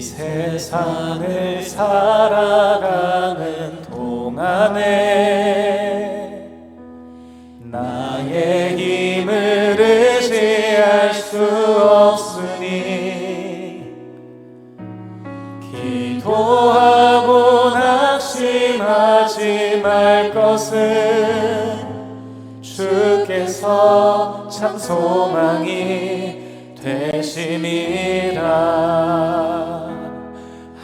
이 세상을 살아가는 동안에 나의 힘을 의지할 수 없으니 기도하고 낙심하지 말 것은 주께서 참 소망이 되심이라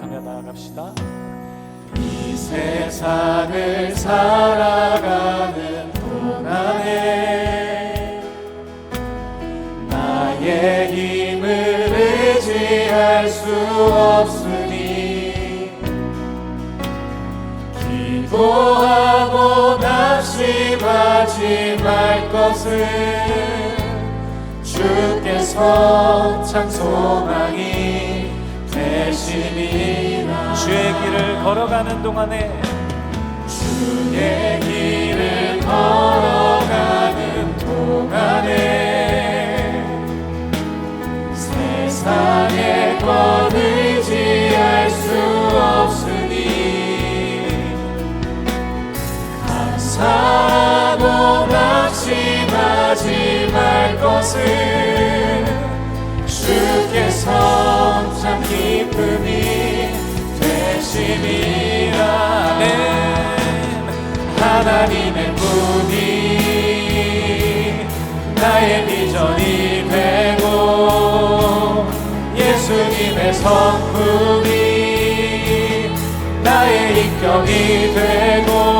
고백하며 나아갑시다. 이 세상을 살아가는 동안에 나의 힘을 의지할 수 없으니 기도하고 낙심하지 말 것을 주께서 참 소망이 주의 길을 걸어가는 동안에 주의 길을 걸어가는 동안에 세상의 것 의지할 수 없으니 감사하고 낙심하지 말 것을 주께서 참 기쁨이 아멘 하나님의 꿈이 나의 비전이 되고 예수님의 성품이 나의 인격이 되고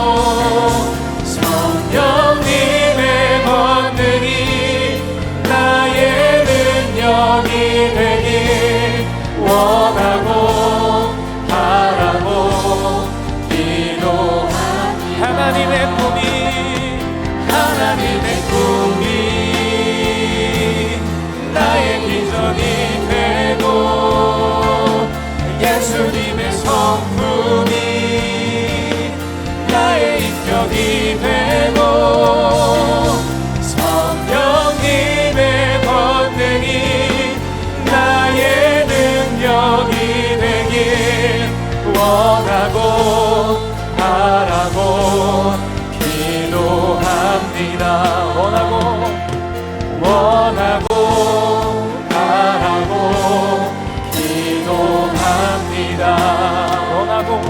기도합니다. 원하고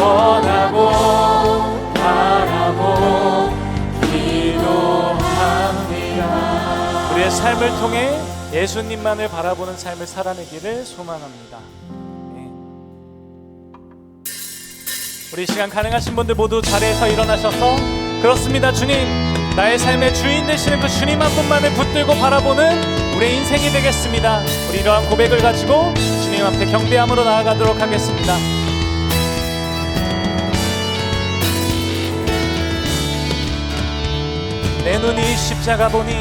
원하고 바라고 기도합니다. 우리의 삶을 통해 예수님만을 바라보는 삶을 살아내기를 소망합니다. 예. 우리 이 시간 가능하신 분들 모두 자리에서 일어나셔서 그렇습니다. 주님 나의 삶의 주인 되시는 그 주님 한 분만을 붙들고 바라보는 우리의 인생이 되겠습니다. 우리 이러한 고백을 가지고 주님 앞에 경배함으로 나아가도록 하겠습니다. 내 눈이 십자가 보니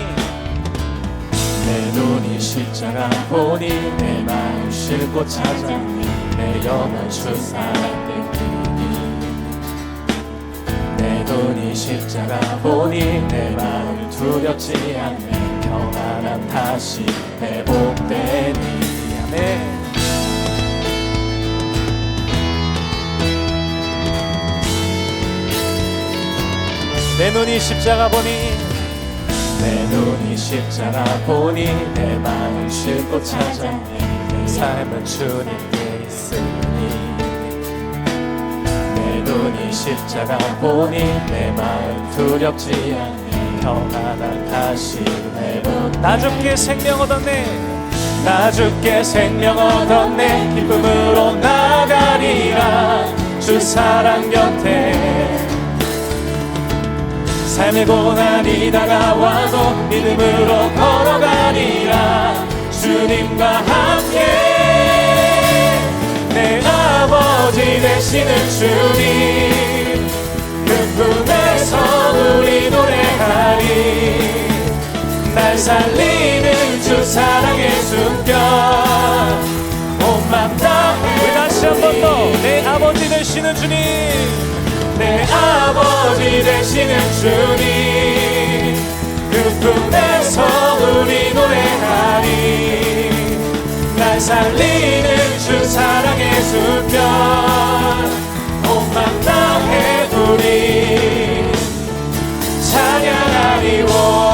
내 눈이 십자가 보니 내 마음 싣고 찾아니 내 영혼 때니 내 눈이. 십자가 보니 내 마음 두렵지 않네. 평안함 다시 회복되니. 아멘 내 눈이 십자가 보니. 내 눈이 십자가 보니 내 마음 쉴곳 찾았니 내 삶은 주님께 있으니. 내 눈이 십자가 보니 내 마음 두렵지 않니 평안한 다시 내보 나 죽게 생명 얻었네. 나 죽게 생명 얻었네. 기쁨으로 나가리라. 주 사랑 곁에 삶의 고난이 다가와도 믿음으로 걸어가리라. 주님과 함께 내 아버지 되시는 주님 그 품에서 우리 노래하리. 날 살리는 주 사랑의 숨결. 온맘 다해 다시 한 번 더 내 아버지 되시는 주님. 내 아버지 되시는 주님 그 품에서 우리 노래하리. 날 살리는 주 사랑의 숨결 온맘 다해 우리. 찬양하리 워, 워,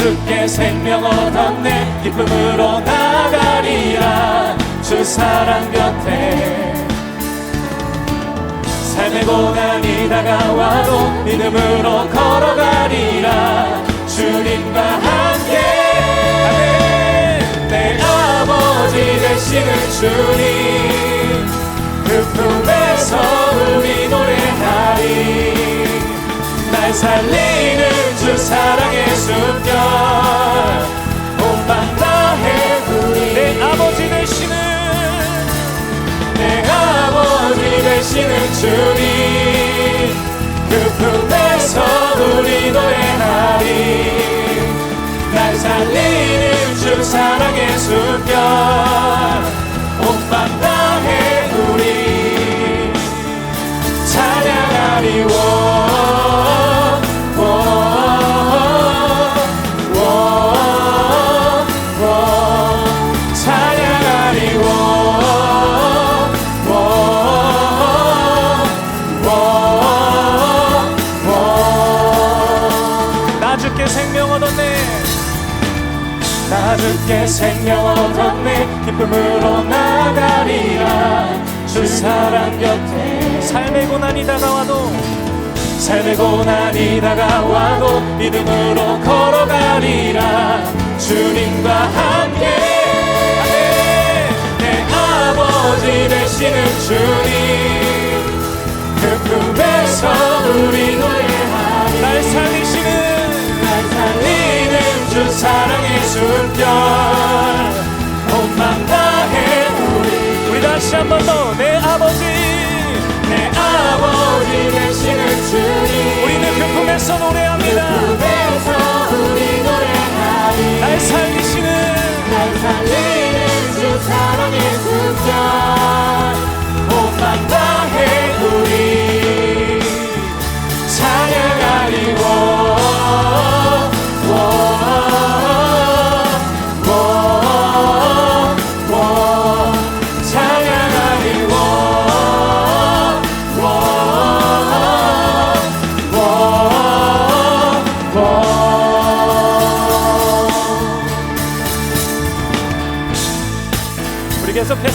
나 죽게 생명 얻었네. 기쁨으로 나가리라. 주 사랑 곁에. 삶의 고난이 다가와도 믿음으로 걸어가리라. 주님과 함께. 내 아버지 되시는 주님. 그 품에서 우리 노래하리. 날 살리는 주 사랑의 되시는 주님 그 품에서 우리 노래하리 날 살리는 주 사랑의 숨결 생명 얻었네. 기쁨으로 나가리라. 주 사랑 곁에 삶의 고난이 다가와도 삶의 고난이 다가와도 믿음으로 걸어가리라. 주님과 함께. 내 아버지 되시는 주님. 그 품에서 우리 노래하리. 날 살리는 주 사랑의 숨결 온맘 다해 우리. 우리 다시 한 번 더 내 아버지. 내 아버지 되시는 주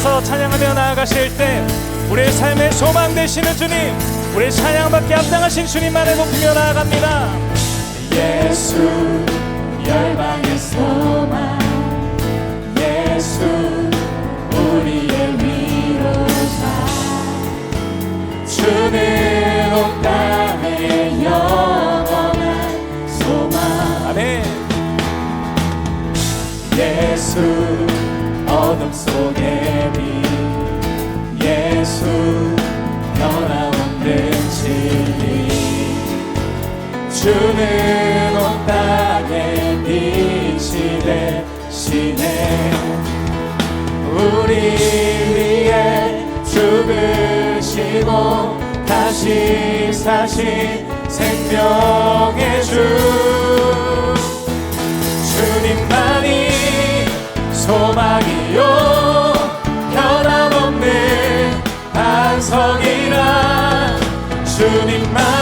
우리 계속해서 찬양하며 나아가실 때 우리의 삶의 소망 되시는 주님 우리의 찬양받게 합당하신 주님만을 높이며 나아갑니다. 예수 소망 주님 만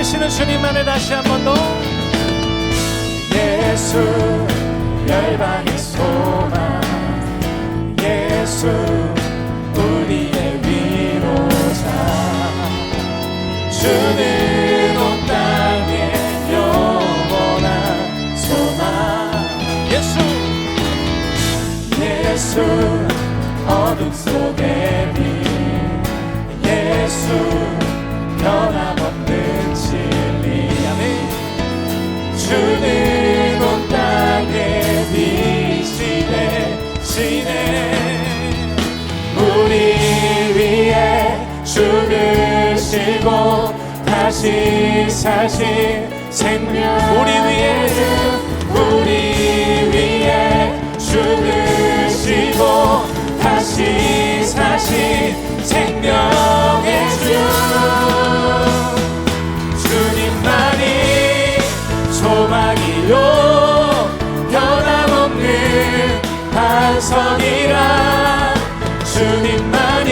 되시는 주님만을 다시 한 번 더. 예수 열방 죽으시고 다시 사신 생명 우리 위해 우리 위해 죽으시고 다시 사신 생명의 주. 주님만이 소망이요. 변함없는 반석이라 주님만이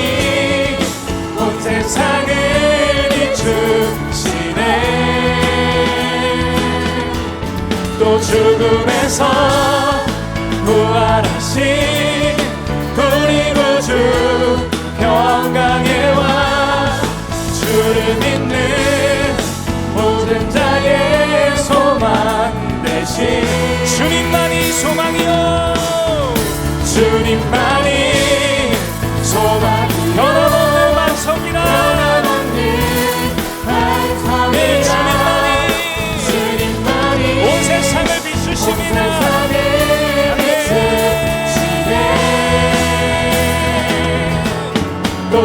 온 세상을 죽음에서 부활하신 우리 구주 평강의 왕 주를 믿는 모든 자의 소망 대신 주님만이 소망이요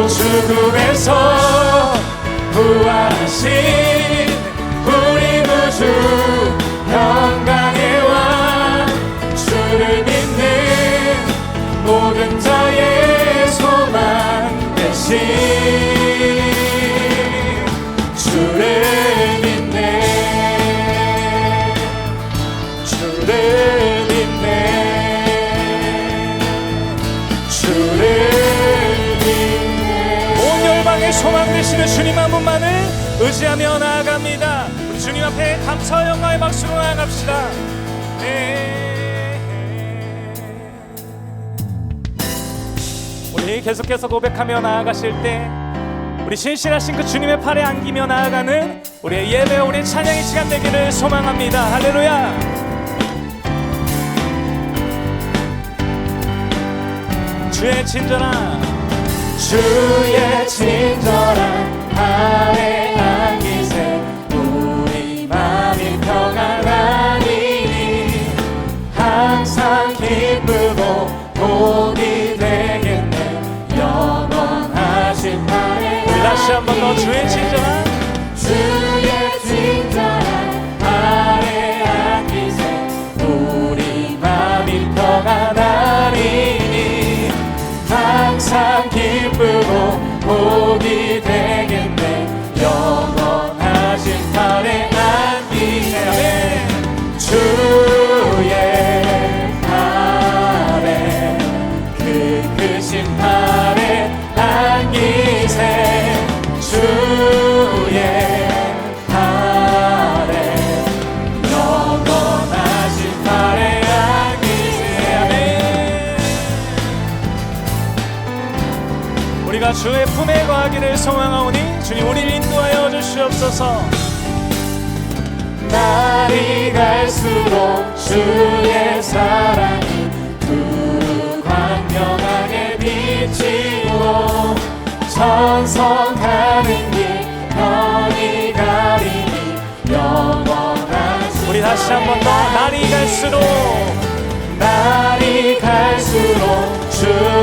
또 죽음에서 부활하신 주님 한 분만을 의지하며 나아갑니다. 우리 주님 앞에 감사와 영광의 박수로 나아갑시다. 네. 우리 계속해서 고백하며 나아가실 때 우리 신실하신 그 주님의 팔에 안기며 나아가는 우리의 예배 우리의 찬양의 시간 되기를 소망합니다. 할렐루야. 주의 친절한 주의 친절한 팔에 안기세 우리 마음이 평안하니 항상 기쁘고 복이 되겠네. 영원하신 팔에 다시 한번 더 주의 친 거하기를 소망하오니 주님 우리를 인도하여 주시옵소서. 날이 갈수록 주의 사랑이 두 광명하게 비치고 천성하는 길 편히 가리니 영원하시 우리 다시 한 번 더 날이 갈수록. 날이 갈수록 주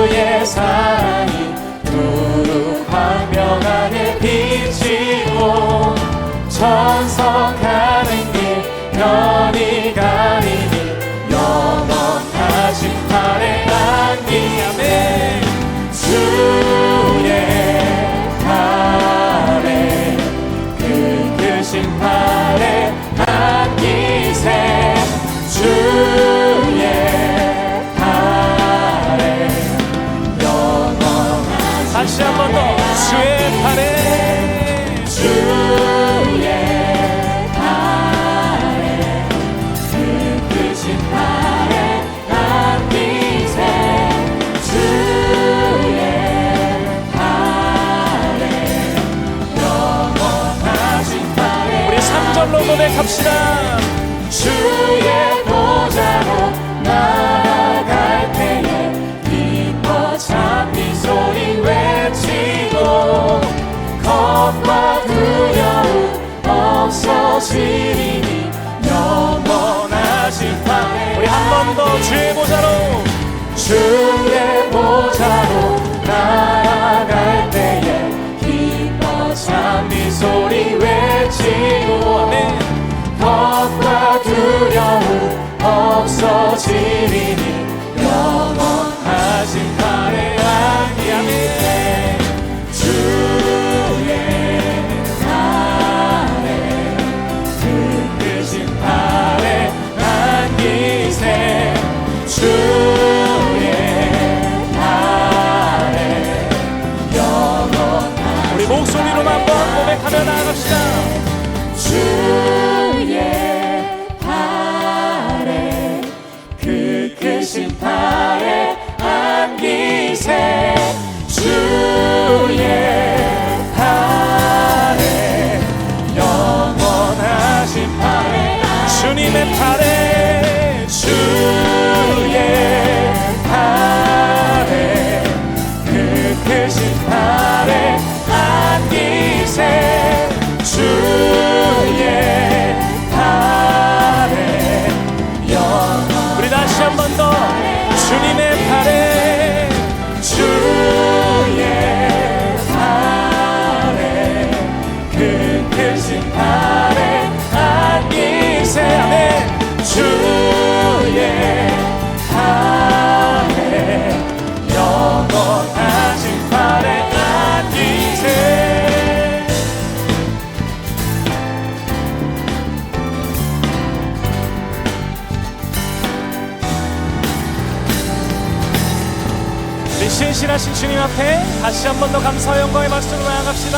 3절로 고백합시다. 주의 보좌로 나아갈 때에 기뻐 찬미 소리 외치고 겁과 두려움 없어지리니 영원하신 밤에 우리 한 번 더 주의 보좌로. 주의 보좌로 나아갈 때에 기뻐 찬미 소리 외치고 두려움 없어지리니 다시 한 번 더 감사와 영광의 박수로 나아갑시다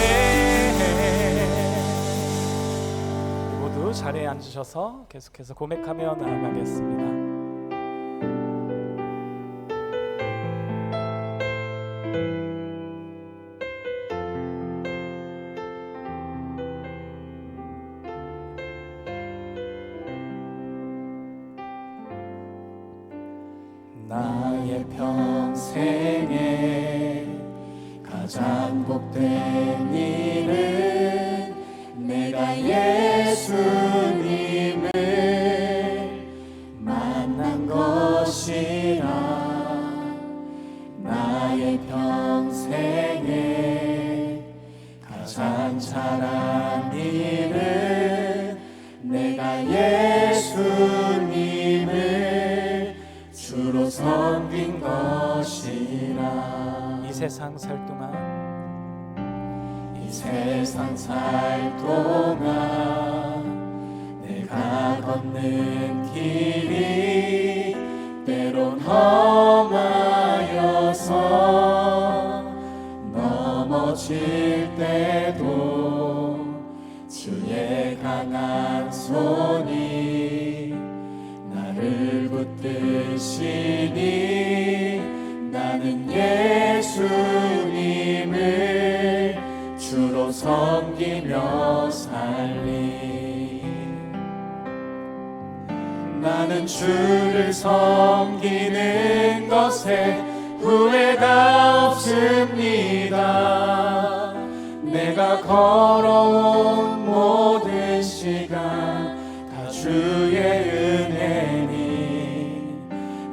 네. 모두 자리에 앉으셔서 계속해서 고백하며 나아가겠습니다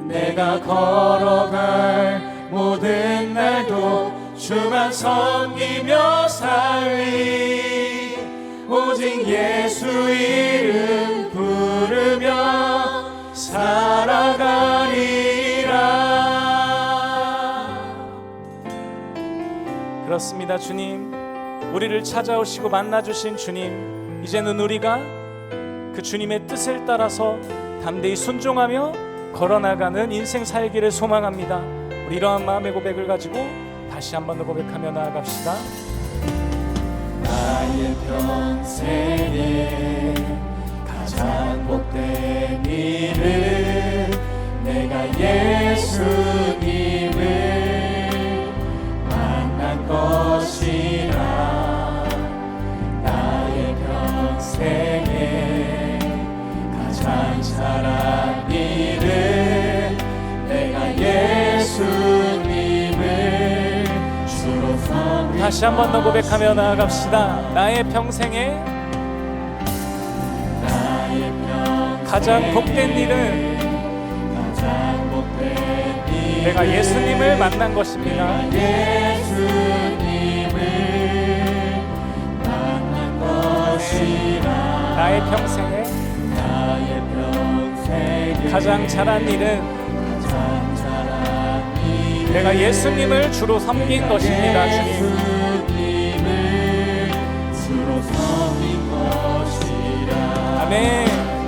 내가 걸어갈 모든 날도 주만 섬기며 살리 오직 예수 이름 부르며 살아가리라 그렇습니다, 주님. 우리를 찾아오시고 만나주신 주님. 이제는 우리가 그 주님의 뜻을 따라서 담대히 순종하며 걸어나가는 인생 살기를 소망합니다. 우리 이러한 마음의 고백을 가지고 다시 한 번 더 고백하며 나아갑시다. 나의 평생에 가장 복된 일은 내가 예수님을 만난 것이라 다시 한 번 더 고백하며 나아갑시다. 나의 평생에 가장 복된 일은 내가 예수님을 만난 것입니다. 나의 평생에 가장 잘한 일은 내가 예수님을 주로 섬긴 것입니다, 주님.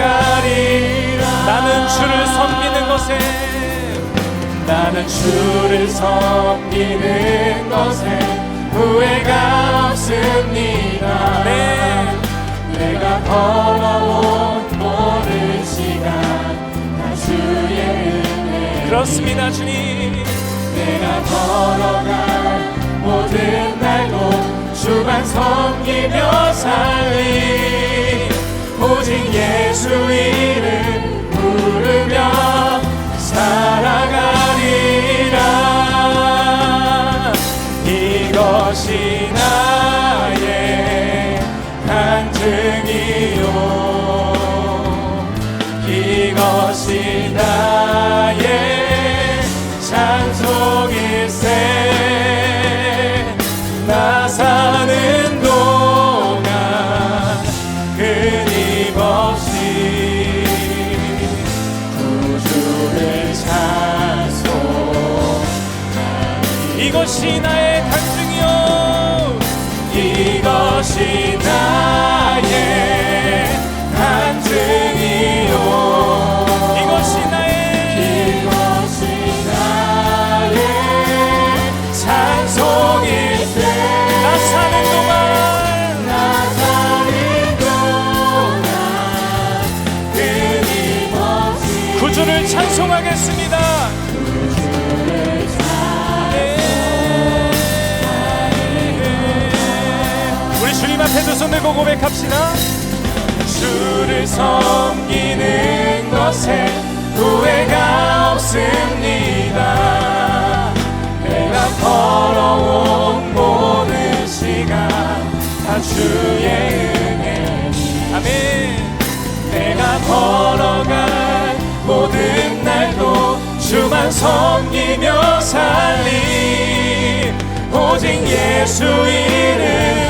살아가리라 나는 주를 섬기는 것에 나는 주를 섬기는 것에 후회가 없습니다 네. 내가 걸어온 모든 시간 다 주의 은혜 그렇습니다, 주님. 내가 걸어갈 모든 날도 주만 섬기며 살리 오직 예수 이름 부르며 이것이 나의 간증이요. 이것이 나 손 들고 고백합시다. 주를 섬기는 것에 후회가 없습니다 내가 걸어온 모든 시간 다 주의 은혜니 아멘. 내가 걸어갈 모든 날도 주만 섬기며 살리 오직 예수 이름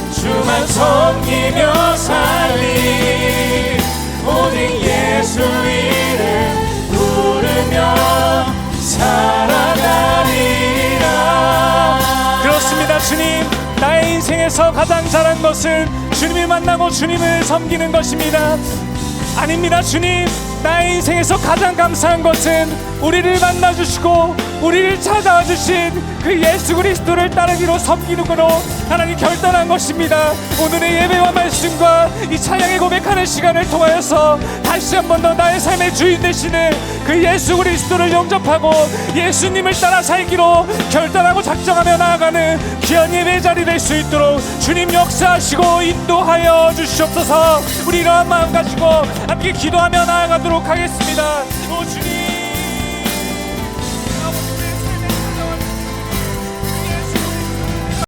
주만 섬기며 살리 오직 예수 이름 부르며 살아가리라 그렇습니다, 주님. 나의 인생에서 가장 잘한 것은 주님을 만나고 주님을 섬기는 것입니다. 아닙니다, 주님. 나의 인생에서 가장 감사한 것은 우리를 만나주시고 우리를 찾아와 주신 그 예수 그리스도를 따르기로 섬기는 거로 하나님 결단한 것입니다. 오늘의 예배와 말씀과 이 찬양의 고백하는 시간을 통하여서 다시 한 번 더 나의 삶의 주인 되시는 그 예수 그리스도를 영접하고 예수님을 따라 살기로 결단하고 작정하며 나아가는 귀한 예배 자리 될 수 있도록 주님 역사하시고 인도하여 주시옵소서. 우리 이러한 마음 가지고 함께 기도하며 나아가도록 하겠습니다. 오 주님